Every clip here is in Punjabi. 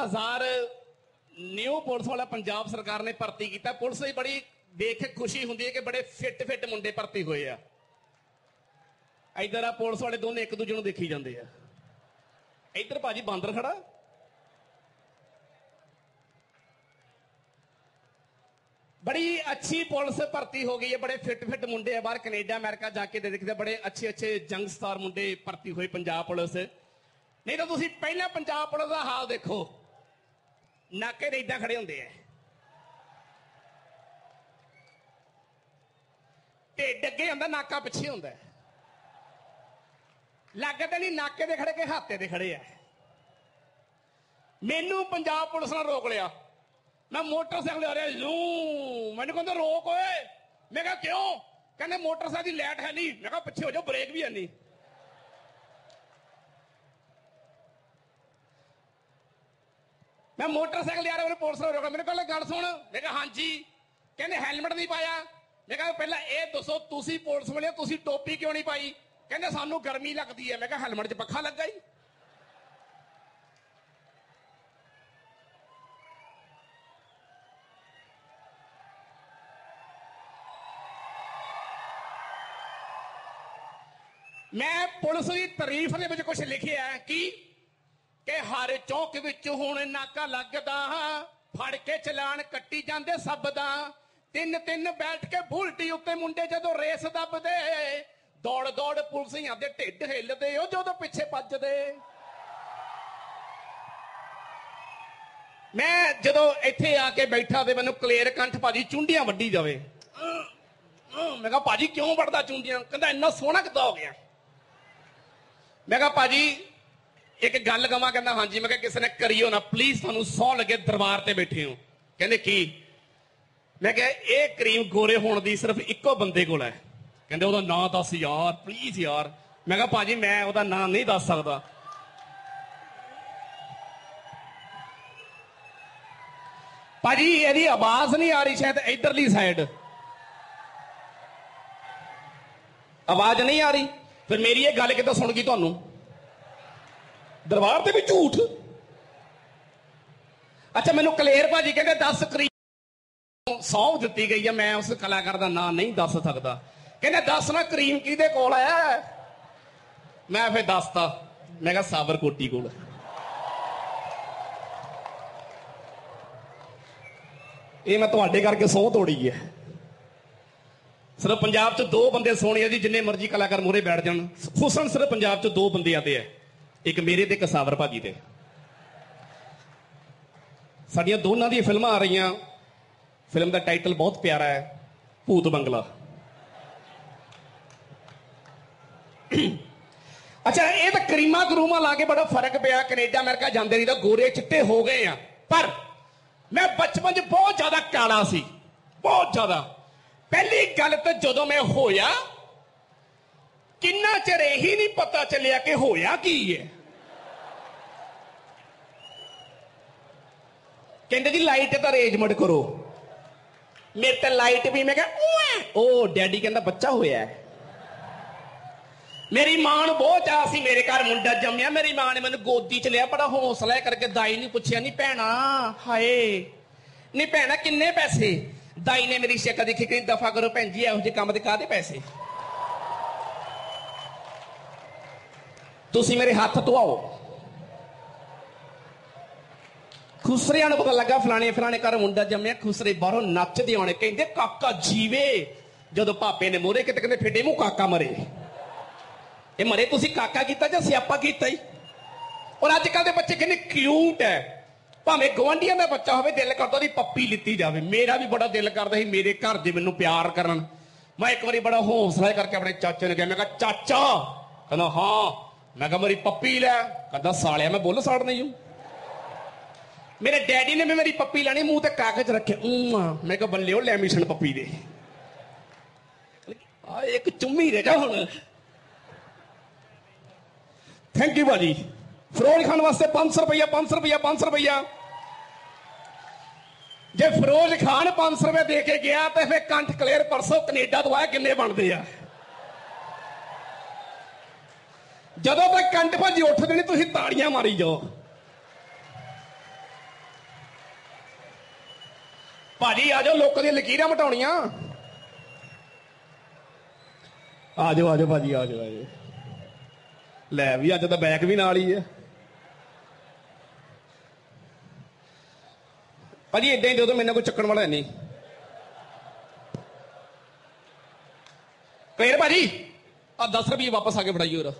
10000 ਨਿਊ ਪੁਲਿਸ ਵਾਲਾ ਪੰਜਾਬ ਸਰਕਾਰ ਨੇ ਭਰਤੀ ਕੀਤਾ। ਪੁਲਿਸ ਦੀ ਬੜੀ ਦੇਖ ਕੇ ਖੁਸ਼ੀ ਹੁੰਦੀ ਹੈ ਕਿ ਬੜੇ ਫਿੱਟ ਫਿੱਟ ਮੁੰਡੇ ਭਰਤੀ ਹੋਏ ਆ। ਇਧਰ ਆ ਪੁਲਿਸ ਵਾਲੇ ਦੋਨੇ ਇੱਕ ਦੂਜੇ ਨੂੰ ਦੇਖੀ ਜਾਂਦੇ ਆ। ਇਧਰ ਭਾਜੀ ਬਾਂਦਰ ਖੜਾ। ਬੜੀ ਅੱਛੀ ਪੁਲਿਸ ਭਰਤੀ ਹੋ ਗਈ ਹੈ, ਬੜੇ ਫਿੱਟ ਫਿੱਟ ਮੁੰਡੇ ਆ। ਬਾਹਰ ਕੈਨੇਡਾ, ਅਮਰੀਕਾ ਜਾ ਕੇ ਦੇਖਦੇ ਬੜੇ ਅੱਛੇ ਅੱਛੇ ਜੰਗਸਟਰ ਮੁੰਡੇ ਭਰਤੀ ਹੋਏ ਪੰਜਾਬ ਪੁਲਿਸ। ਨਹੀਂ ਤਾਂ ਤੁਸੀਂ ਪਹਿਲਾਂ ਪੰਜਾਬ ਪੁਲਿਸ ਦਾ ਹਾਲ ਦੇਖੋ। ਨਾਕੇ ਦੇ ਇਦਾਂ ਖੜੇ ਹੁੰਦੇ ਆ। ਢਿੱਡ ਅੱਗੇ ਹੁੰਦਾ, ਨਾਕਾ ਪਿੱਛੇ ਹੁੰਦਾ। ਲੱਗਦਾ ਨਹੀਂ ਨਾਕੇ ਦੇ ਖੜੇ ਕੇ ਹਾਤੇ ਦੇ ਖੜੇ ਆ। ਮੈਨੂੰ ਪੰਜਾਬ ਪੁਲਿਸ ਨੇ ਰੋਕ ਲਿਆ। ਮੈਂ ਮੋਟਰਸਾਈਕਲ ਆ ਰਿਹਾ ਲੂ ਮੈਨੂੰ ਕਹਿੰਦਾ, ਰੋਕ ਓਏ। ਮੈਂ ਕਿਹਾ, ਕਿਉਂ? ਕਹਿੰਦੇ, ਮੋਟਰਸਾਈਕਲ ਦੀ ਲਾਈਟ ਹੈ ਨਹੀਂ ਮੈਂ ਕਿਹਾ, ਪਿੱਛੇ ਹੋ ਜਾਓ, ਬ੍ਰੇਕ ਵੀ ਹੈ ਨਹੀਂ ਮੈਂ ਮੋਟਰਸਾਈਕਲ ਯਾਰ ਉਹਨੇ ਪੁਲਿਸ ਨੇ ਰੋਕਿਆ ਮੈਨੂੰ ਕਹਿੰਦਾ ਗੱਲ ਸੁਣ। ਮੈਂ ਕਿਹਾ, ਹਾਂਜੀ। ਕਹਿੰਦੇ ਹੈਲਮਟ ਨਹੀਂ ਪਾਇਆ। ਮੈਂ ਕਿਹਾ, ਪਹਿਲਾਂ ਇਹ ਦੱਸੋ, ਤੁਸੀਂ ਪੁਲਿਸ ਵਾਲੇ ਤੁਸੀਂ ਟੋਪੀ ਕਿਉਂ ਨਹੀਂ ਪਾਈ? ਕਹਿੰਦੇ, ਸਾਨੂੰ ਗਰਮੀ ਲੱਗਦੀ ਹੈ। ਮੈਂ ਕਿਹਾ ਹੈਲਮਟ 'ਚ ਪੱਖਾ ਲੱਗਾ ਹੀ। ਮੈਂ ਪੁਲਿਸ ਦੀ ਤਾਰੀਫ ਦੇ ਵਿੱਚ ਕੁਝ ਲਿਖਿਆ ਕਿ ਕਿ ਹਰ ਚੌਕ ਵਿੱਚ ਹੁਣ ਨਾਕਾ ਲੱਗਦਾ ਫੜ ਕੇ ਚਲਾਨ ਕੱਟੀ ਜਾਂਦੇ ਸਭ ਦਾ। ਤਿੰਨ ਤਿੰਨ ਬੈਠ ਕੇ ਬੁਲਟੀ ਉੱਤੇ ਮੁੰਡੇ ਜਦੋਂ ਰੇਸ ਦੱਬਦੇ, ਦੌੜ ਦੌੜ ਪੁਲਸੀਆਂ ਦੇ ਢਿੱਡ ਹਿੱਲਦੇ, ਉਹ ਜਦੋਂ ਪਿੱਛੇ ਭੱਜਦੇ। ਮੈਂ ਜਦੋਂ ਇੱਥੇ ਆ ਕੇ ਬੈਠਾ ਤੇ ਮੈਨੂੰ ਕਲੇਰ ਕੰਠ ਭਾਜੀ ਚੁੰਡੀਆਂ ਵੱਢੀ ਜਾਵੇ। ਮੈਂ ਕਿਹਾ, ਭਾਜੀ, ਕਿਉਂ ਵੱਢਦਾ ਚੁੰਡੀਆਂ? ਕਹਿੰਦਾ, ਇੰਨਾ ਸੋਹਣਾ ਕਿੱਦਾਂ ਹੋ ਗਿਆ? ਮੈਂ ਕਿਹਾ, ਭਾਜੀ ਇੱਕ ਗੱਲ ਕਵਾਂ ਕਹਿੰਦਾ, ਹਾਂਜੀ, ਮੈਂ ਕਿਹਾ ਕਿਸੇ ਨੇ ਕਰਿਓ ਨਾ ਪਲੀਜ਼ ਤੁਹਾਨੂੰ ਸੌ ਲੱਗੇ ਦਰਬਾਰ ਤੇ ਬੈਠੇ ਹੋ। ਕਹਿੰਦੇ ਕੀ? ਮੈਂ ਕਿਹਾ, ਇਹ ਕਰੀਮ ਗੋਰੇ ਹੋਣ ਦੀ ਸਿਰਫ ਇੱਕੋ ਬੰਦੇ ਕੋਲ ਹੈ। ਕਹਿੰਦੇ ਉਹਦਾ ਨਾਂ ਦੱਸ ਯਾਰ ਪਲੀਜ਼ ਯਾਰ। ਮੈਂ ਕਿਹਾ, ਭਾਜੀ, ਮੈਂ ਉਹਦਾ ਨਾਂ ਨਹੀਂ ਦੱਸ ਸਕਦਾ। ਭਾਜੀ, ਇਹਦੀ ਆਵਾਜ਼ ਨਹੀਂ ਆ ਰਹੀ, ਸ਼ਾਇਦ ਇਧਰਲੀ ਸਾਈਡ ਆਵਾਜ਼ ਨਹੀਂ ਆ ਰਹੀ। ਫਿਰ ਮੇਰੀ ਇਹ ਗੱਲ ਕਿੱਦਾਂ ਸੁਣ ਗਈ ਤੁਹਾਨੂੰ? ਦਰਬਾਰ ਤੇ ਵੀ ਝੂਠ। ਅੱਛਾ, ਮੈਨੂੰ ਕਲੇਰ ਭਾਜੀ ਕਹਿੰਦੇ 10 ਕਰੀਮ ਸੌਂ ਦਿੱਤੀ ਗਈ ਹੈ ਮੈਂ ਉਸ ਕਲਾਕਾਰ ਦਾ ਨਾਮ ਨਹੀਂ ਦੱਸ ਸਕਦਾ। ਕਹਿੰਦੇ 10 ਨਾ, ਕਰੀਮ ਕਿਹਦੇ ਕੋਲ ਹੈ ਮੈਂ ਫੇਰ ਦੱਸਤਾ। ਮੈਂ ਕਿਹਾ ਸਾਬਰ ਕੋਟੀ ਕੋਲ। ਇਹ ਮੈਂ ਤੁਹਾਡੇ ਕਰਕੇ ਸੌਂ ਤੋੜੀ ਹੈ ਸਿਰਫ ਪੰਜਾਬ 'ਚ ਦੋ ਬੰਦੇ ਸੋਹਣੇ ਆ ਜੀ, ਜਿੰਨੇ ਮਰਜ਼ੀ ਕਲਾਕਾਰ ਮੂਰੇ ਬੈਠ ਜਾਣ। ਹੁਸਨ ਸਿਰਫ ਪੰਜਾਬ 'ਚ ਦੋ ਬੰਦੇ ਆਤੇ ਆ ਇੱਕ ਮੇਰੇ ਤੇ ਇੱਕ ਸਾਵਰ ਭਾਜੀ ਤੇ। ਸਾਡੀਆਂ ਦੋਨਾਂ ਦੀਆਂ ਫਿਲਮਾਂ ਆ ਰਹੀਆਂ। ਫਿਲਮ ਦਾ ਟਾਈਟਲ ਬਹੁਤ ਪਿਆਰਾ ਹੈ, ਭੂਤ ਬੰਗਲਾ। ਅੱਛਾ, ਇਹ ਤਾਂ ਕਰੀਮਾ ਕਰੂਮਾ ਲਾ ਕੇ ਬੜਾ ਫ਼ਰਕ ਪਿਆ। ਕੈਨੇਡਾ, ਅਮਰੀਕਾ ਜਾਂਦੇ ਨਹੀਂ ਤਾਂ ਗੋਰੇ ਚਿੱਟੇ ਹੋ ਗਏ ਆ। ਪਰ ਮੈਂ ਬਚਪਨ 'ਚ ਬਹੁਤ ਜ਼ਿਆਦਾ ਕਾਲਾ ਸੀ। ਬਹੁਤ ਜ਼ਿਆਦਾ। ਪਹਿਲੀ ਗੱਲ ਤਾਂ ਜਦੋਂ ਮੈਂ ਹੋਇਆ ਕਿੰਨਾ ਚਿਰ ਇਹੀ ਨਹੀਂ ਪਤਾ ਚੱਲਿਆ ਕਿ ਹੋਇਆ ਕੀ ਹੈ ਕਹਿੰਦੇ ਜੀ ਲਾਈਟ ਦਾ ਅਰੇਂਜਮੈਂਟ ਕਰੋ। ਮੇਰੇ ਤੇ ਲਾਈਟ ਵੀ ਮੈਂ ਕਿਹਾ ਉਹ ਡੈਡੀ ਕਹਿੰਦਾ, ਬੱਚਾ ਹੋਇਆ ਮੇਰੀ ਮਾਂ ਨੂੰ ਬਹੁਤ ਚਾਹ ਸੀ, ਮੇਰੇ ਘਰ ਮੁੰਡਾ ਜੰਮਿਆ, ਮੇਰੀ ਮਾਂ ਨੇ ਮੈਨੂੰ ਗੋਦੀ ਚ ਲਿਆ, ਬੜਾ ਹੌਸਲਾ ਕਰਕੇ ਦਾਈ ਨੂੰ ਪੁੱਛਿਆ ਨਹੀਂ ਭੈਣਾ, ਹਾਏ ਨਹੀਂ ਭੈਣਾ, ਕਿੰਨੇ ਪੈਸੇ? ਦਾਈ ਨੇ ਮੇਰੀ ਸ਼ਕਲ ਦੇਖੀ ਕਿ ਦਫਾ ਕਰੋ ਭੈਣ ਜੀ, ਇਹੋ ਜਿਹੇ ਕੰਮ ਦੇ ਕਾਹਦੇ ਪੈਸੇ? ਤੁਸੀਂ ਮੇਰੇ ਹੱਥ ਧਵਾਓ ਖੁਸਰਿਆਂ ਨੂੰ ਪਤਾ ਲੱਗਾ, ਫਲਾਣੇ ਫਲਾਣੇ ਘਰ ਮੁੰਡਾ ਜੰਮਿਆ, ਖੁਸਰੇ ਬਾਹਰੋਂ ਨੱਚਦੇ ਆਉਣੇ, ਕਹਿੰਦੇ, ਕਾਕਾ ਜੀਵੇ। ਜਦੋਂ ਪਾਪੇ ਨੇ ਮੋਰੇ, ਕਿਤੇ ਕਹਿੰਦੇ ਫਿੱਡੇ ਮੂੰਹ ਕਾਕਾ ਮਰੇ। ਇਹ ਮਰੇ ਤੁਸੀਂ ਕਾਕਾ ਕੀਤਾ ਜਾਂ ਸਿਆਪਾ ਕੀਤਾ ਹੀ ਔਰ ਅੱਜ ਕੱਲ ਦੇ ਬੱਚੇ ਕਿੰਨੇ ਕਿਊਟ ਹੈ ਭਾਵੇਂ ਗਵਾਂਡੀਆਂ ਦਾ ਬੱਚਾ ਹੋਵੇ, ਦਿਲ ਕਰਦਾ ਉਹਦੀ ਪੱਪੀ ਲਿੱਤੀ ਜਾਵੇ। ਮੇਰਾ ਵੀ ਬੜਾ ਦਿਲ ਕਰਦਾ ਸੀ, ਮੇਰੇ ਘਰ ਦੇ ਮੈਨੂੰ ਪਿਆਰ ਕਰਨ। ਮੈਂ ਇੱਕ ਵਾਰੀ ਬੜਾ ਹੌਸਲਾ ਕਰਕੇ ਆਪਣੇ ਚਾਚੇ ਨੂੰ ਕਿਹਾ, ਮੈਂ ਕਿਹਾ, ਚਾਚਾ! ਕਹਿੰਦਾ, ਹਾਂ। ਮੈਂ ਕਿਹਾ ਮੇਰੀ ਪੱਪੀ ਲੈ। ਕਹਿੰਦਾ, ਸਾਲਿਆ, ਮੈਂ ਬੁੱਲ ਸਾੜ ਹੂੰ। ਮੇਰੇ ਡੈਡੀ ਨੇ ਮੇਰੀ ਪੱਪੀ ਲੈਣੀ, ਮੂੰਹ ਤੇ ਕਾਗਜ਼ ਰੱਖਿਆ ਉਂ ਮੈਂ ਕਿਹਾ, ਬੱਲਿਓ ਲੈਮੀਸ਼ਨ ਪੱਪੀ ਦੇ। ਆ ਇੱਕ ਚੁੰਮੀ ਦੇ ਜਾ ਹੁਣ। ਥੈਂਕ ਯੂ ਭਾਜੀ। ਫਰੋਡ ਖਾਨ ਵਾਸਤੇ 500 ਰੁਪਇਆ 500 ਰੁਪਇਆ 500 ਰੁਪਇਆ ਜੇ ਫਿਰੋਜ਼ ਖਾਨ 500 ਰੁਪਏ ਦੇ ਕੇ ਗਿਆ, ਤੇ ਫੇ ਕੰਠ ਕਲੀਅਰ ਪਰਸੋਂ ਕੈਨੇਡਾ ਤੋਂ ਆਇਆ, ਕਿੰਨੇ ਬਣਦੇ ਆ? ਜਦੋਂ ਤੱਕ ਕੰਠ ਭਾਜੀ ਉੱਠਦੇ ਨਹੀਂ ਤੁਸੀਂ ਤਾੜੀਆਂ ਮਾਰੀ ਜਾਓ। ਭਾਜੀ, ਆ ਜਾਓ, ਲੋਕਾਂ ਦੀਆਂ ਲਕੀਰਾਂ ਮਟਾਉਣੀਆਂ। ਆ ਜਾਓ ਆ ਜਾਓ ਭਾਜੀ, ਆ ਜਾਓ ਆ ਜਾਓ। ਲੈ ਵੀ, ਅੱਜ ਤਾਂ ਬੈਕ ਵੀ ਨਾਲ ਹੀ ਹੈ ਭਾਜੀ ਇਦਾਂ ਹੀ ਦੇ ਮੈਨੂੰ ਕੋਈ ਚੱਕਣ ਵਾਲਾ ਨਹੀਂ। ਕਲੀਅਰ ਭਾਜੀ ਆ 10 ਰੁਪਏ ਵਾਪਸ ਆ ਕੇ ਫੜਾਈਓ ਉਹਦਾ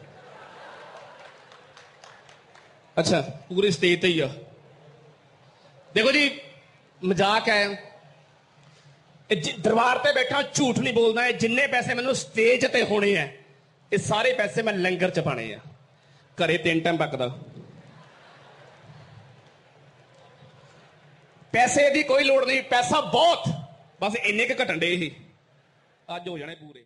ਅੱਛਾ। ਪੂਰੇ ਸਟੇਜ ਤੇ ਹੀ ਆ। ਦੇਖੋ ਜੀ, ਮਜ਼ਾਕ ਹੈ। ਦਰਬਾਰ ਤੇ ਬੈਠਾ, ਝੂਠ ਨਹੀਂ ਬੋਲਦਾ। ਹੈ ਜਿੰਨੇ ਪੈਸੇ ਮੈਨੂੰ ਸਟੇਜ ਤੇ ਹੋਣੇ ਆ, ਇਹ ਸਾਰੇ ਪੈਸੇ ਮੈਂ ਲੰਗਰ ਚ ਪਾਣੇ ਆ। ਘਰੇ ਤਿੰਨ ਟਾਈਮ ਪੱਕਦਾ। ਪੈਸੇ ਦੀ ਕੋਈ ਲੋੜ ਨਹੀਂ, ਪੈਸਾ ਬਹੁਤ। ਬਸ ਇੰਨੇ ਕੁ ਘਟਣ ਦੇ ਇਹ ਅੱਜ ਹੋ ਜਾਣੇ ਪੂਰੇ।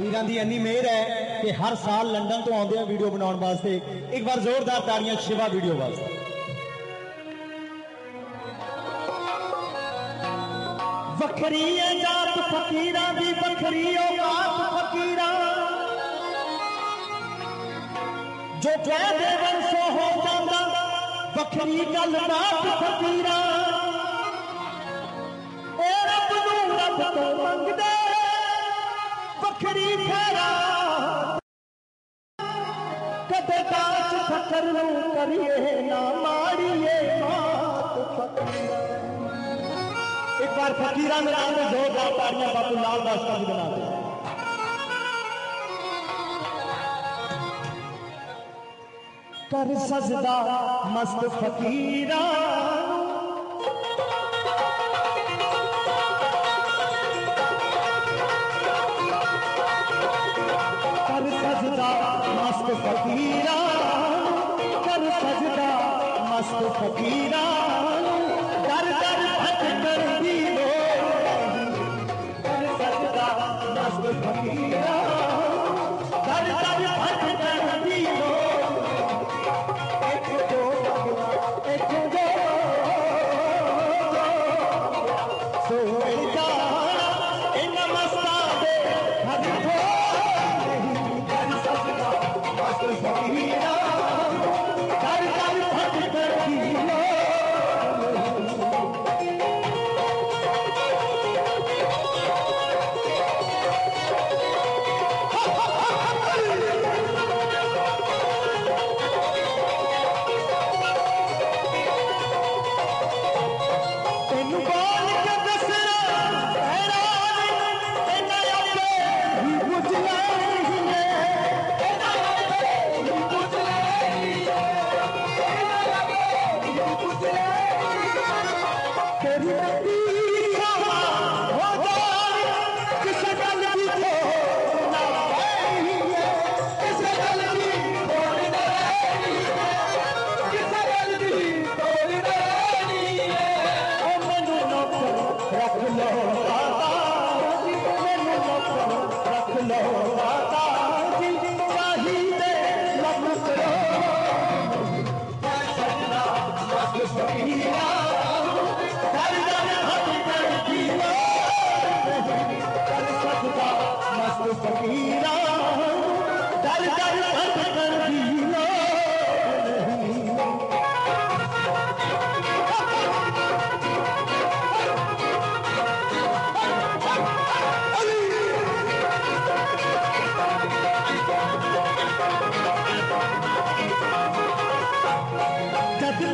ਵੀਰਾਂ ਦੀ ਇੰਨੀ ਮਿਹਰ ਹੈ ਕਿ ਹਰ ਸਾਲ ਲੰਡਨ ਤੋਂ ਆਉਂਦੇ ਆ ਵੀਡੀਓ ਬਣਾਉਣ ਵਾਸਤੇ ਇੱਕ ਵਾਰ ਜ਼ੋਰਦਾਰ ਤਾੜੀਆਂ ਸ਼ਿਵਾ ਵੀਡੀਓ ਵਾਸਤੇ। ਵੱਖਰੀ ਹੈ ਜਾਤ ਫਕੀਰਾਂ ਦੀ, ਵੱਖਰੀ ਔਕਾਤ ਫਕੀਰਾਂ। ਜੋ ਕਹਿ ਦੇ ਵਰਸੋ ਹੋ ਜਾਂਦਾ, ਵੱਖਰੀ ਗੱਲ ਬਾਤ ਫਕੀਰਾਂ। ਵੱਖਰੀ ਖੈਰਾ ਕਦੇ ਦਾਚ ਫਕਰ ਨੂੰ ਕਰੀਏ ਨਾ ਮਾਰੀਏ ਮਾਤ ਫਕੀਰਾਂ ਇੱਕ ਵਾਰ ਫਕੀਰਾਂ ਦੇ ਨਾਮ ਤੇ ਜ਼ੋਰਦਾਰ ਤਾੜੀਆਂ ਬਾਪੂ ਲਾਲ ਦਾਸਤਾਨ ਦੀ ਬਣਾ ਦੇ ਕਰ ਸਜਦਾ ਮਸਤ Yeah.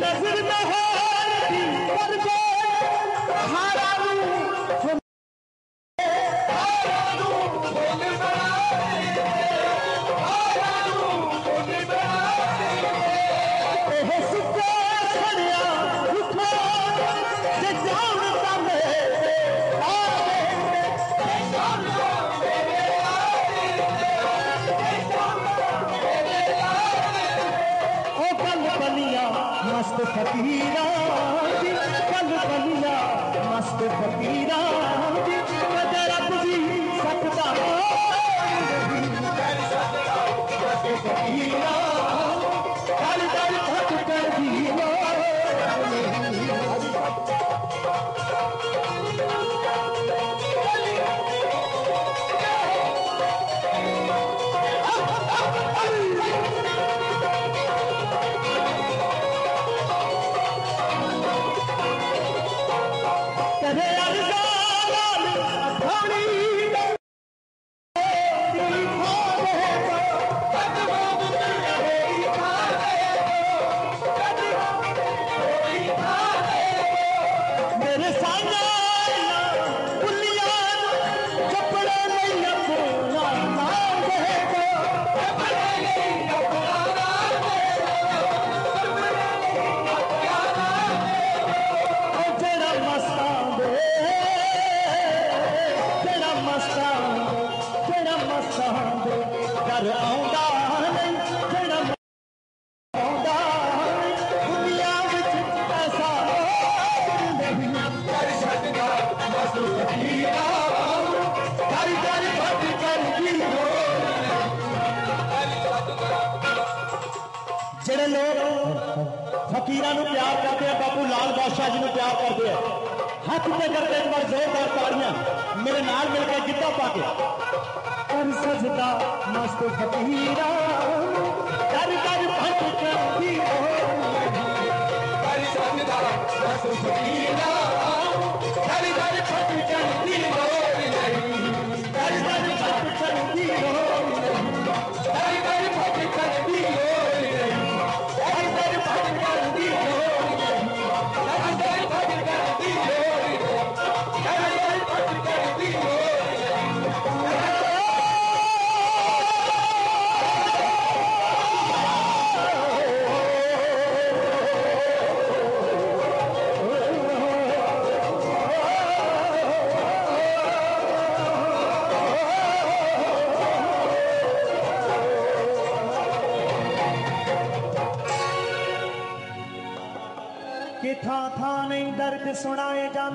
नजर न हो ਜਿਹੜੇ ਲੋਕ ਫਕੀਰਾਂ ਨੂੰ ਪਿਆਰ ਕਰਦੇ ਆ ਬਾਪੂ ਲਾਲ ਬਾਦਸ਼ਾਹ ਜੀ ਨੂੰ ਪਿਆਰ ਕਰਦੇ ਆ ਹੱਥ ਤੇ ਕਰਦੇ ਇੱਕ ਵਾਰ ਜ਼ੋਰਦਾਰ ਤਾੜੀਆਂ ਮੇਰੇ ਨਾਲ ਮਿਲ ਕੇ ਗਿੱਧਾ ਪਾ ਕੇ ਕਰ ਸਜਦਾ ਮਸਤ ਫਕੀਰਾ ਕਰ ਕਰ ਭੱਜ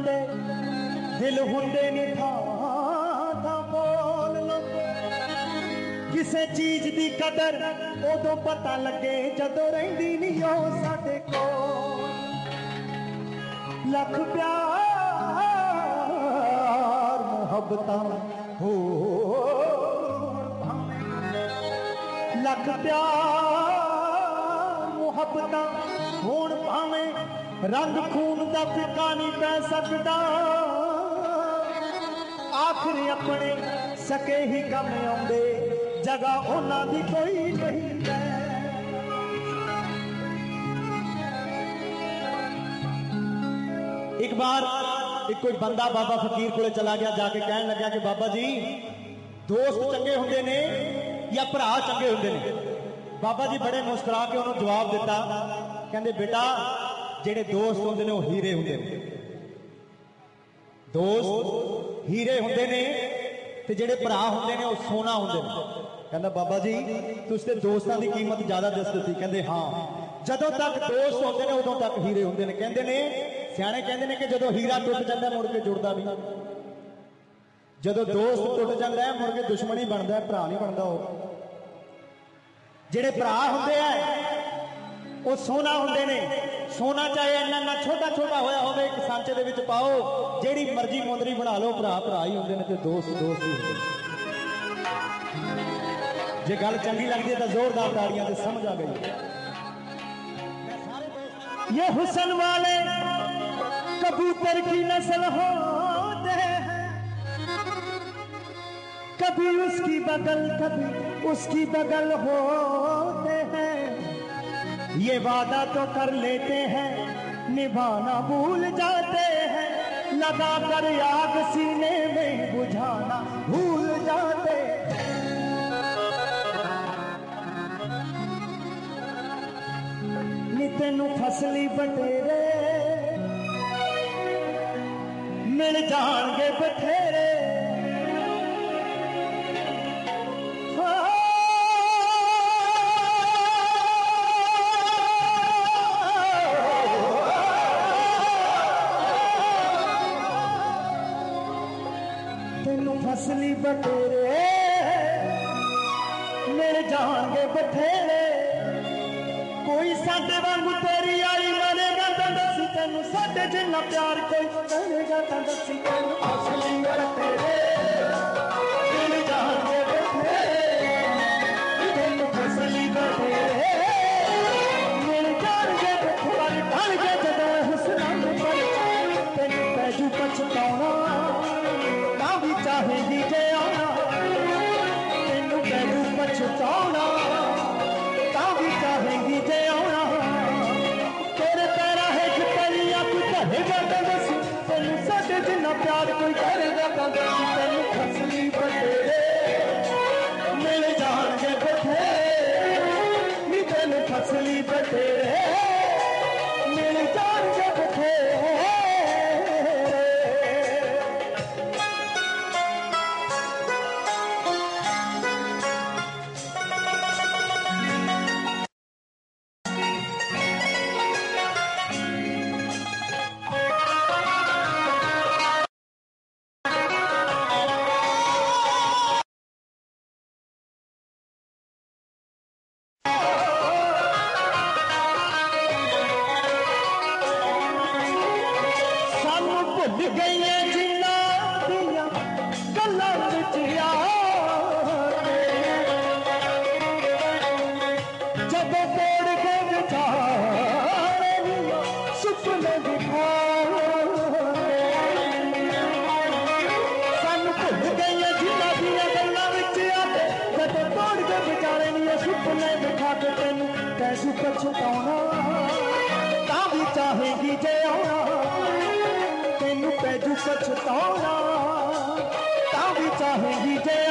ਸੁਣਾਏ ਦਿਲ ਹੁੰਦੇ ਨੇ ਥਾਂ ਥਾਂ ਬੋਲ ਲੰਦੇ ਕਿਸੇ ਚੀਜ਼ ਦੀ ਕਦਰ ਉਦੋਂ ਪਤਾ ਲੱਗੇ ਜਦੋਂ ਰਹਿੰਦੀ ਨਹੀਂ ਉਹ ਸਾਡੇ ਕੋਲ। ਲੱਖ ਪਿਆਰ ਮੁਹੱਬਤਾਂ ਹੋ ਲੱਖ ਪਿਆਰ ਮੁਹੱਬਤਾਂ ਹੋਣ ਭਾਵੇਂ ਰੰਗ ਖੂਨ ਦਾ ਫਿੱਕਾ ਨਹੀਂ ਪੈ ਸਕਦਾ। ਆਖਰ ਆਪਣੇ ਸਕੇ ਹੀ ਕੰਮ ਆਉਂਦੇ ਜਗਾ ਉਹਨਾਂ ਦੀ ਕੋਈ ਨਹੀਂ ਹੈ। ਇੱਕ ਵਾਰ ਇੱਕ ਕੋਈ ਬੰਦਾ ਬਾਬਾ ਫਕੀਰ ਕੋਲੇ ਚਲਾ ਗਿਆ, ਜਾ ਕੇ ਕਹਿਣ ਲੱਗਾ ਕਿ ਬਾਬਾ ਜੀ, ਦੋਸਤ ਚੰਗੇ ਹੁੰਦੇ ਨੇ ਜਾਂ ਭਰਾ ਚੰਗੇ ਹੁੰਦੇ ਨੇ? ਬਾਬਾ ਜੀ ਬੜੇ ਮੁਸਕਰਾ ਕੇ ਉਹਨੂੰ ਜਵਾਬ ਦਿੱਤਾ। ਕਹਿੰਦੇ, ਬੇਟਾ ਜਿਹੜੇ ਦੋਸਤ ਹੁੰਦੇ ਨੇ ਉਹ ਹੀਰੇ ਹੁੰਦੇ ਨੇ। ਦੋਸਤ ਹੀਰੇ ਹੁੰਦੇ ਨੇ ਤੇ ਜਿਹੜੇ ਭਰਾ ਹੁੰਦੇ ਨੇ ਉਹ ਸੋਨਾ ਹੁੰਦੇ ਨੇ। ਕਹਿੰਦਾ, ਬਾਬਾ ਜੀ, ਤੁਸੀਂ ਤੇ ਦੋਸਤਾਂ ਦੀ ਕੀਮਤ ਜ਼ਿਆਦਾ ਦੱਸ ਦਿੱਤੀ। ਕਹਿੰਦੇ, ਹਾਂ। ਜਦੋਂ ਤੱਕ ਦੋਸਤ ਹੁੰਦੇ ਨੇ, ਉਦੋਂ ਤੱਕ ਹੀਰੇ ਹੁੰਦੇ ਨੇ। ਕਹਿੰਦੇ ਨੇ, ਸਿਆਣੇ ਕਹਿੰਦੇ ਨੇ ਕਿ ਜਦੋਂ ਹੀਰਾ ਟੁੱਟ ਜਾਂਦਾ, ਮੁੜ ਕੇ ਜੁੜਦਾ ਨਹੀਂ। ਜਦੋਂ ਦੋਸਤ ਟੁੱਟ ਜਾਂਦਾ ਹੈ ਮੁੜ ਕੇ ਦੁਸ਼ਮਣੀ ਬਣਦਾ ਭਰਾ ਨਹੀਂ ਬਣਦਾ ਉਹ। ਜਿਹੜੇ ਭਰਾ ਹੁੰਦੇ ਆ, ਉਹ ਸੋਨਾ ਹੁੰਦੇ ਨੇ। ਸੋਨਾ ਚਾਹੇ ਇੰਨਾ ਨਾ ਛੋਟਾ ਛੋਟਾ ਹੋਇਆ ਹੋਵੇ, ਇੱਕ ਸਾਂਚੇ ਦੇ ਵਿੱਚ ਪਾਓ, ਜਿਹੜੀ ਮਰਜ਼ੀ ਮੁੰਦਰੀ ਬਣਾ ਲਓ, ਭਰਾ ਭਰਾ ਹੀ ਹੁੰਦੇ ਨੇ ਤੇ ਦੋਸਤ ਦੋਸਤ ਹੀ ਹੁੰਦੇ ਜੇ ਗੱਲ ਚੰਗੀ ਲੱਗਦੀ ਹੈ ਤਾਂ ਜ਼ੋਰਦਾਰ ਤਾੜੀਆਂ ਤੇ ਸਮਝ ਆ ਗਈ। ਇਹ ਹੁਸਨ ਵਾਲੇ ਕਬੂਤਰ ਕੀ ਨਸਲ ਹੋਤੇ ਹੈ ਉਸ ਉਸकी ਬਗਲ ਕਭੀ ਉਸकी ਬਗਲ ਹੋਤੇ ये वादा तो कर लेते हैं, निभाना भूल जाते हैं। लगा कर आग सीने में बुझाना भूल जाते तेन फसली बटेरे, मिल जाएँगे ਤੇਰੇ। ਜਾਣਗੇ ਬਥੇਰੇ। ਕੋਈ ਸਾਡੇ ਵਾਂਗੂ ਤੇਰੀ ਆਈ ਮਰੇਗਾ ਤਾਂ ਦੱਸੀ ਤੈਨੂੰ ਸਾਡੇ ਜਿੰਨਾ ਪਿਆਰ ਕੋਈ ਕਰੇਗਾ ਤਾਂ ਦੱਸੀ ਤੈਨੂੰ ਅਸਲੀ ਮੇਰਾ ਤੇਰੇ। प्यार कोई कहने दा ਚਾਹੇਗੀ ਜੇ ਆਉਣਾ ਤੈਨੂੰ ਪੈ ਜੂ ਸੱਚ ਤਾਂ ਵੀ ਚਾਹੇਗੀ ਜੇ